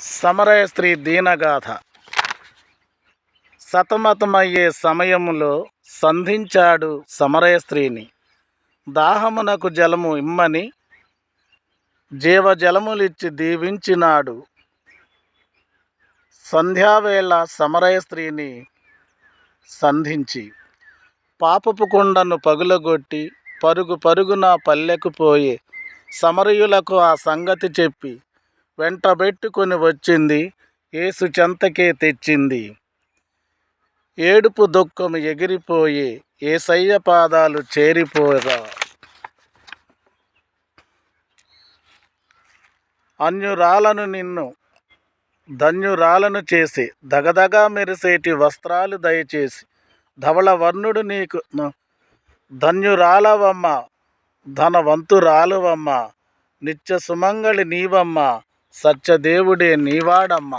సమరయ స్త్రీ దీనగాథ. సతమతమయ్యే సమయములో సంధించాడు సమరయ స్త్రీని దాహమునకు జలము ఇమ్మని జీవజలములిచ్చి దీవించినాడు. సంధ్యావేళ సమరయ స్త్రీని సంధించి పాపపు కుండను పగులగొట్టి పరుగు పరుగున పల్లెకు పోయి సమరయులకు ఆ సంగతి చెప్పి వెంటబెట్టుకొని వచ్చింది. యేసు చెంతకే తెచ్చింది. ఏడుపు దుఃఖము ఎగిరిపోయి ఏసయ్య పాదాలు చేరిపోగా అన్యురాలను నిన్ను ధన్యురాలను చేసి దగదగా మెరిసేటి వస్త్రాలు దయచేసి ధవళ వర్ణుడు నీకు ధన్యురాలవమ్మ ధనవంతురాలువమ్మ నిత్య సుమంగళి నీవమ్మ సత్యదేవుడే నీవాడమ్మ.